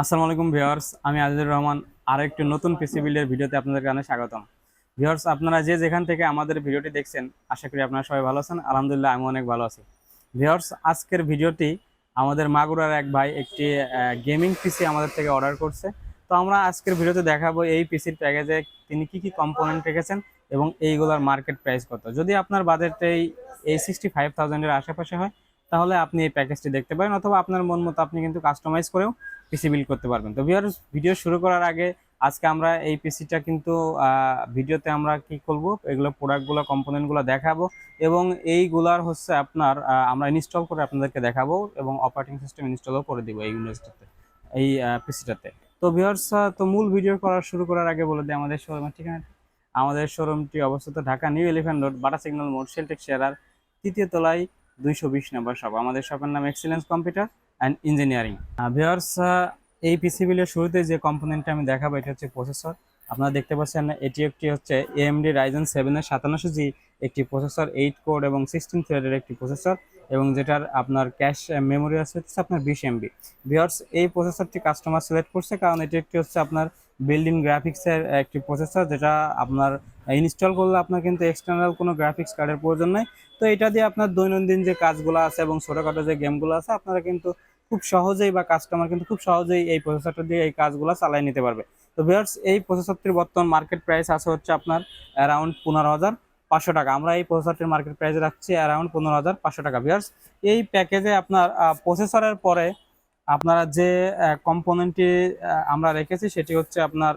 আসসালামু আলাইকুম ভিউয়ার্স, আমি আজিজুর রহমান আরও একটি নতুন পিসি বিল্ডের ভিডিওতে আপনাদের কাছে স্বাগতম। ভিউয়ার্স, আপনারা যে যেখান থেকে আমাদের ভিডিওটি দেখছেন, আশা করি আপনারা সবাই ভালো আছেন, আলহামদুলিল্লাহ আমি অনেক ভালো আছি। ভিউয়ার্স, আজকের ভিডিওটি আমাদের মাগুরার এক ভাই একটি গেমিং পিসি আমাদের থেকে অর্ডার করছে। তো আমরা আজকের ভিডিওতে দেখাবো এই পিসির প্যাকেজে তিনি কি কি কম্পোনেন্ট রেখেছেন এবং এইগুলোর মার্কেট প্রাইস কত। যদি আপনার বাজেট এই এই সিক্সটি ফাইভ থাউজেন্ডের আশেপাশে হয়, তাহলে আপনি এই প্যাকেজটি দেখতে পারেন, অথবা আপনার মন মতো আপনি কিন্তু কাস্টমাইজ করেও পিসি বিল্ড করতে পারবেন। তো ভিউয়ার্স ভিডিও শুরু করার আগে আজকে আমরা এই পিসিটা কিন্তু ভিডিওতে আমরা কি করব? এগুলো প্রোডাক্টগুলো কম্পোনেন্টগুলো দেখাবো এবং এইগুলার হচ্ছে আপনার আমরা ইনস্টল করে আপনাদেরকে দেখাবো এবং অপারেটিং সিস্টেম ইনস্টলও করে দিব এই উইন্ডোজটাতে এই পিসিটাতে তো ভিউয়ার্স তো মূল ভিডিও করা শুরু করার আগে বলে দিই, আমাদের শোরুমের ঠিকানা। আমাদের শোরুমটি অবস্থিত Dhaka new elephant road Bata signal মোড় শেলটেক শেয়ারার তৃতীয় তলায় দুইশো বিশ নম্বর শপ আমাদের শপের নাম excellence computer and engineering viewers এই পিসি বিলের শুরুতে যে কম্পোনেন্টটা আমি দেখাবো, এটা হচ্ছে প্রসেসর আপনারা দেখতে পাচ্ছেন, এটি একটি হচ্ছে এএমডি রাইজেন সেভেনের সাতান্নশো জি একটি প্রসেসর এইট কোড এবং সিক্সটিন থ্রেডের একটি প্রসেসর এবং যেটার আপনার ক্যাশ মেমোরি আছে হচ্ছে আপনার বিশ এমবি ভিওর্স এই প্রসেসরটি কাস্টমার সিলেক্ট করছে, কারণ এটি একটি হচ্ছে আপনার বিল্ডিং গ্রাফিক্সের একটি প্রসেসর যেটা আপনার ইনস্টল করলে আপনার কিন্তু এক্সটার্নাল কোনো গ্রাফিক্স কার্ডের প্রয়োজন নেই। তো এটা দিয়ে আপনার দৈনন্দিন যে কাজগুলো আছে এবং ছোটোখাটো যে গেমগুলো আছে, আপনারা কিন্তু খুব সহজেই বা কাস্টমার কিন্তু খুব সহজেই এই প্রসেসরটা দিয়ে এই কাজগুলো চালিয়ে নিতে পারবে। তো ভিউয়ার্স এই প্রসেসরটির বর্তমান মার্কেট প্রাইস আছে হচ্ছে আপনার অ্যারাউন্ড পনেরো হাজার পাঁচশো টাকা। আমরা এই প্রসেসরটির মার্কেট প্রাইস রাখছি অ্যারাউন্ড পনেরো হাজার পাঁচশো টাকা। ভিউয়ার্স এই প্যাকেজে আপনার প্রসেসরের পরে আপনারা যে কম্পোনেন্টটি আমরা রেখেছি, সেটি হচ্ছে আপনার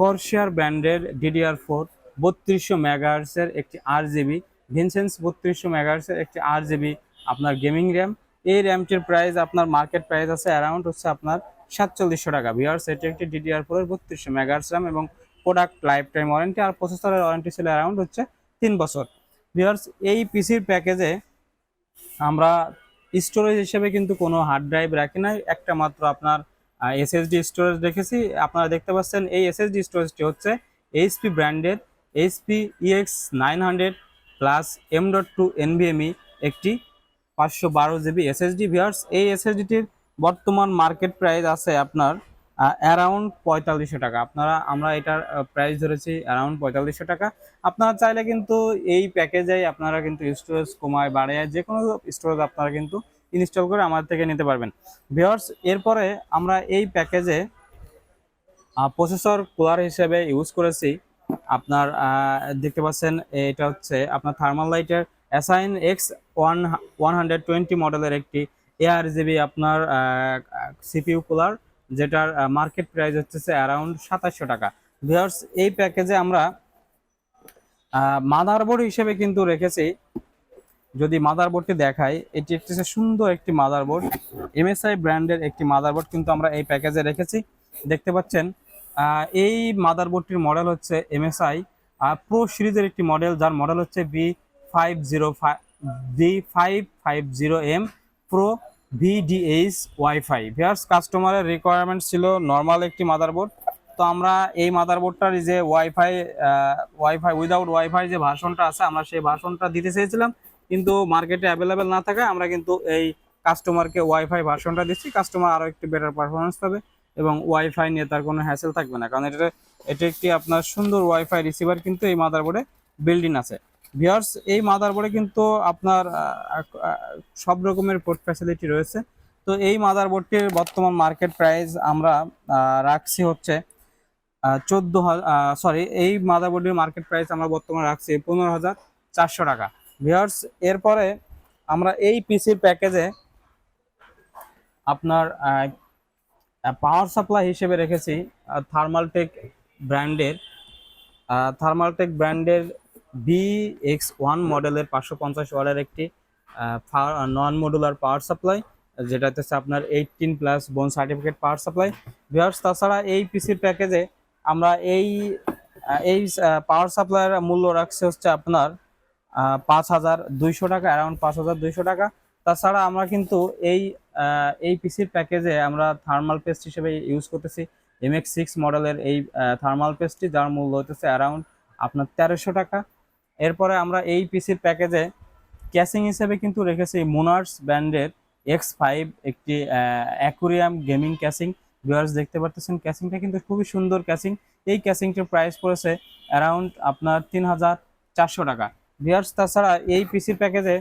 কর্শিয়ার ব্র্যান্ডের ডিডিআর ফোর বত্রিশশো মেগাহার্সের একটি আর জিবি ভিনসেন্স বত্রিশশো মেগাহার্সের একটি আর জিবি আপনার গেমিং র্যাম এই র্যামটির প্রাইস আপনার মার্কেট প্রাইস আছে অ্যারাউন্ড হচ্ছে আপনার সাতচল্লিশশো টাকা। ভিওর্স এটি একটি ডিডিআর ফোরের বত্রিশশো মেগাহার্স র্যাম এবং প্রোডাক্ট লাইফ টাইম ওয়ারেন্টি আর প্রসেসরের ওয়ারেন্টি ছিল অ্যারাউন্ড হচ্ছে তিন বছর। ভিওর্স এই পিসির প্যাকেজে আমরা স্টোরেজ হিসেবে কিন্তু কোনো হার্ড ড্রাইভ রাখি নাই। একটা মাত্র আপনার এসএসডি স্টোরেজ রেখেছি আপনারা দেখতে পাচ্ছেন, এই এসএসডি স্টোরেজটি হচ্ছে এইচপি ব্র্যান্ডের HP EX nine hundred plus M dot two NVMe একটি পাঁচশো বারো জিবি এসএসডি ভিয়ার্স এই এসএসডিটির বর্তমান মার্কেট প্রাইস আছে আপনার অ্যারাউন্ড পঁয়তাল্লিশশো টাকা। আপনারা, আমরা এটার প্রাইস ধরেছি অ্যারাউন্ড পঁয়তাল্লিশশো টাকা। আপনারা চাইলে কিন্তু এই প্যাকেজেই আপনারা কিন্তু স্টোরেজ কমায়, বাড়ায় যে কোনো স্টোরেজ আপনারা কিন্তু ইনস্টল করে আমাদের থেকে নিতে পারবেন। ভিওর্স এরপরে আমরা এই প্যাকেজে প্রসেসর কুলার হিসেবে ইউজ করেছি। আপনার দেখতে পাচ্ছেন, এটা হচ্ছে আপনার থার্মাল লাইটের assassin X one one hundred twenty মডেলের একটি এআর জিবি আপনার সিপিউ কুলার যেটার মার্কেট প্রাইস হচ্ছে অ্যারাউন্ড সাতাশশো টাকা। ভিওর্স এই প্যাকেজে আমরা মাদারবোর্ড হিসেবে কিন্তু রেখেছি। যদি মাদারবোর্ডটি দেখাই, এটি একটি সুন্দর একটি মাদারবোর্ড এমএসআই ব্র্যান্ডের একটি মাদারবোর্ড কিন্তু আমরা এই প্যাকেজে রেখেছি। দেখতে পাচ্ছেন এই মাদারবোর্ডটির মডেল হচ্ছে এমএসআই প্রো সিরিজের একটি মডেল যার মডেল হচ্ছে B five zero five B five five zero M pro VDH wifi viewers কাস্টমারের রিকোয়ারমেন্ট ছিল নর্মাল একটি মাদারবোর্ড তো আমরা এই মাদারবোর্ডটার যে ওয়াইফাই ওয়াইফাই উইদাউট ওয়াইফাই যে ভার্সনটা আছে, আমরা সেই ভার্সনটা দিতে চেয়েছিলাম। কিন্তু মার্কেটে অ্যাভেলেবেল না থাকায় আমরা কিন্তু এই কাস্টমারকে ওয়াইফাই ভার্সনটা দিচ্ছি। কাস্টমার আরও একটু বেটার পারফরমেন্স পাবে এবং ওয়াইফাই নিয়ে তার কোনো হ্যাসেল থাকবে না। কারণ এটা এটা একটি আপনার সুন্দর ওয়াইফাই রিসিভার কিন্তু এই মাদারবোর্ডে বিল্ডিং আছে। ভিওর্স এই মাদারবোর্ডে কিন্তু আপনার সব রকমের পোর্ট ফ্যাসিলিটি রয়েছে। তো এই মাদারবোর্ডটির বর্তমান মার্কেট প্রাইস আমরা রাখছি হচ্ছে চোদ্দ সরি এই মাদারবোর্ডের মার্কেট প্রাইস আমরা বর্তমানে রাখছি পনেরো হাজার চারশো টাকা। ভিওর্স এরপরে আমরা এই পিসির প্যাকেজে আপনার পাওয়ার সাপ্লাই হিসেবে রেখেছি থার্মালটেক ব্র্যান্ডের থার্মালটেক ব্র্যান্ডের বি এক্স ওয়ান মডেলের পাঁচশো পঞ্চাশ ওয়ার্ডের একটি নন মডুলার পাওয়ার সাপ্লাই যেটা হচ্ছে আপনার eighteen plus bronze certificate power supply viewers তাছাড়া এই পিসির প্যাকেজে আমরা এই এই পাওয়ার সাপ্লাইয়ের মূল্য রাখছে হচ্ছে আপনার পাঁচ হাজার দুইশো টাকা অ্যারাউন্ড পাঁচ হাজার দুইশো টাকা। তাছাড়া আমরা কিন্তু এই এই পিসির প্যাকেজে আমরা থার্মাল পেস্ট হিসেবে ইউজ করতেছি। এমএক্স সিক্স মডেলের এই থার্মাল পেস্টটি যার মূল্য হতেছে অ্যারাউন্ড আপনার তেরোশো টাকা। এরপরে আমরা এই পিসির প্যাকেজে ক্যাসিং হিসেবে কিন্তু রেখেছি মোনার্স ব্র্যান্ডের এক্স ফাইভ একটি অ্যাকুরিয়াম গেমিং ক্যাসিং ভিউয়ার্স দেখতে পারতেছেন ক্যাসিংটা কিন্তু খুবই সুন্দর ক্যাসিং এই ক্যাসিংটির প্রাইস পড়েছে অ্যারাউন্ড আপনার তিন হাজার চারশো টাকা। ভিউয়ার্স তাছাড়া এই পিসির প্যাকেজে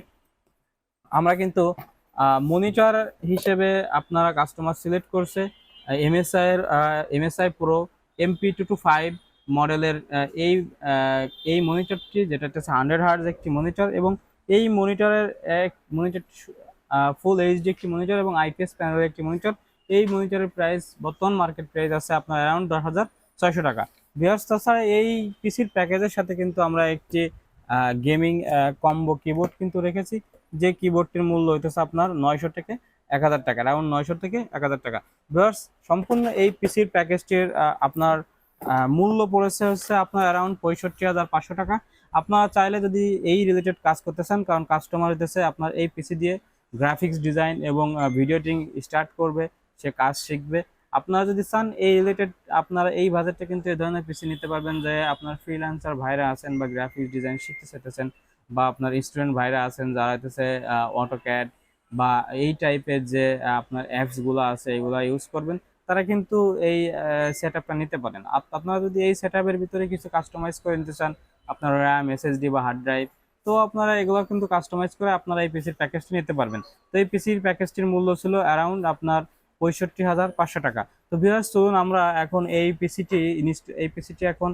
আমরা কিন্তু মনিটর হিসেবে আপনারা কাস্টমার সিলেক্ট করছে এমএসআই এর MSI pro MP two two five মডেলের এই এই মনিটরটি যেটা হচ্ছে হান্ড্রেড হার্জ একটি মনিটর এবং এই মনিটরের এক মনিটর ফুল এইচডি একটি মনিটর এবং আইপিএস প্যানেলের একটি মনিটর এই মনিটরের প্রাইস বর্তমান মার্কেট প্রাইস আছে আপনার অ্যারাউন্ড দশ হাজার ছয়শো টাকা। বিহার তাছাড়া এই পিসির প্যাকেজের সাথে কিন্তু আমরা একটি গেমিং কম্বো কিবোর্ড কিন্তু রেখেছি। যে কিবোর্ডটির মূল্য হইতেছে আপনার নয়শো থেকে এক হাজার টাকা। অ্যারাউন্ড নয়শো থেকে এক হাজার টাকা। ভিউয়ার্স সম্পূর্ণ এই পিসির প্যাকেজটির আপনার মূল্য পড়েছে হচ্ছে আপনার অ্যারাউন্ড পঁয়ষট্টি হাজার পাঁচশো টাকা। আপনারা চাইলে যদি এই রিলেটেড কাজ করতে চান, কারণ কাস্টমার হইতেছে আপনার এই পিসি দিয়ে গ্রাফিক্স ডিজাইন এবং ভিডিও এডিটিং স্টার্ট করবে, সে কাজ শিখবে। আপনারা যদি চান, এই রিলেটেড আপনারা এই বাজেটটা কিন্তু এই ধরনের পিসি নিতে পারবেন যে আপনার ফ্রিল্যান্সার ভাইরা আছেন বা গ্রাফিক্স ডিজাইন শিখতে চাইতেছেন বা আপনার স্টুডেন্ট ভাইরা আছেন যারা হইতেছে অটোক্যাড বা এই টাইপের যে আপনার অ্যাপসগুলো আছে, এগুলো ইউজ করবেন, তারা কিন্তু এই সেট নিতে পারেন। আপ- আপনারা যদি এই সেট ভিতরে কিছু কাস্টমাইজ করে নিতে চান, আপনার র্যাম এসএসডি বা হার্ড ড্রাইভ তো আপনারা এগুলো কিন্তু কাস্টমাইজ করে আপনারা এই পিসির প্যাকেজটি নিতে পারবেন। তো এই পিসির প্যাকেজটির মূল্য ছিল অ্যারাউন্ড আপনার পঁয়ষট্টি হাজার পাঁচশো টাকা। তো ভিউয়ার্স চলুন আমরা এখন এই পিসিটি এই পিসিটি এখন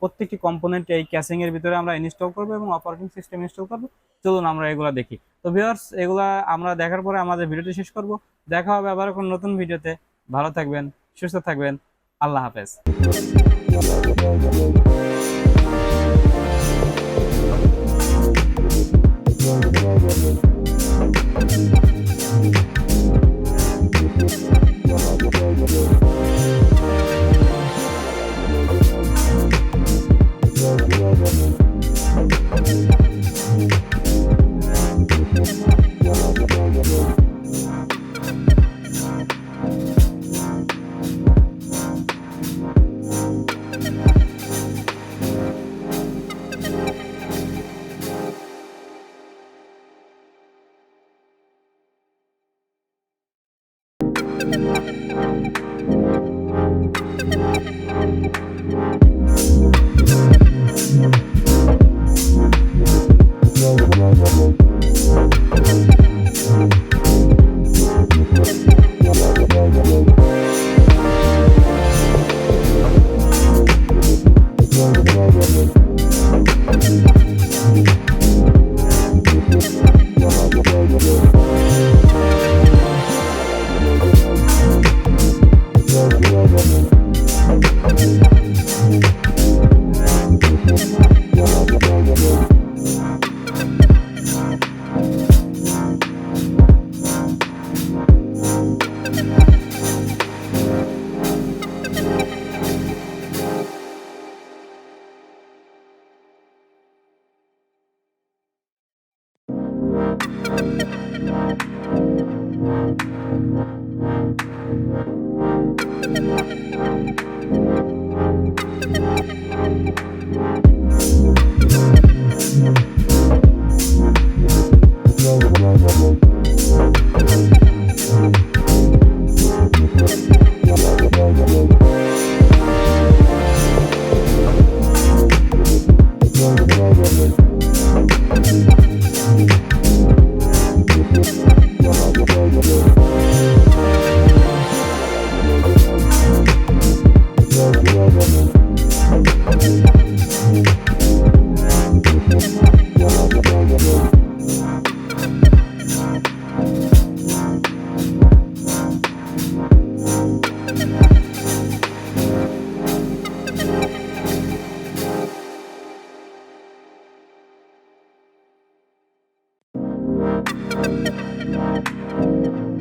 প্রত্যেকটি কম্পোনেন্ট এই ক্যাসিং এর ভিতরে আমরা ইনস্টল করব এবং অপারেটিং সিস্টেম ইনস্টল করব। চলুন আমরা এগুলা দেখি। তো ভিউয়ার্স এগুলা আমরা দেখার পরে আমাদের ভিডিওটি শেষ করব। দেখা হবে আবার কোনো নতুন ভিডিওতে। ভালো থাকবেন, সুস্থ থাকবেন। আল্লাহ হাফেজ। Thank you.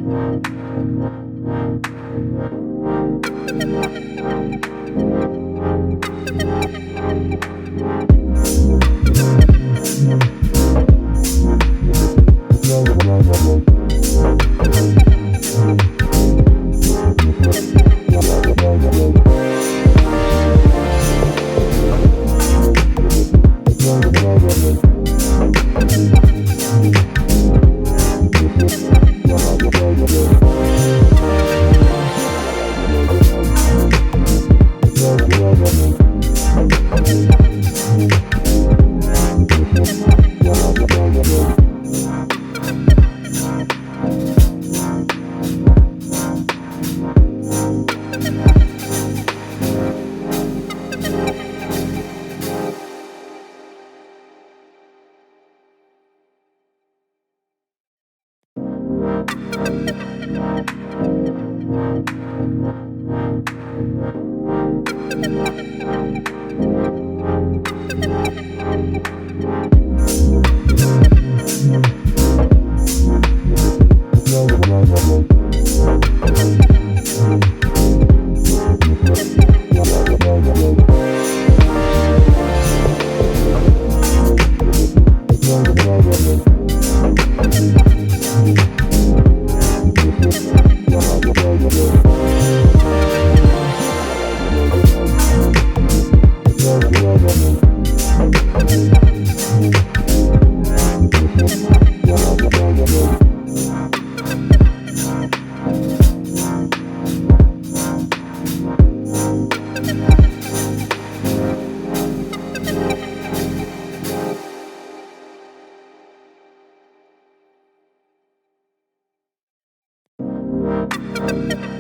Thank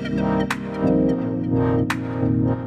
Thank you.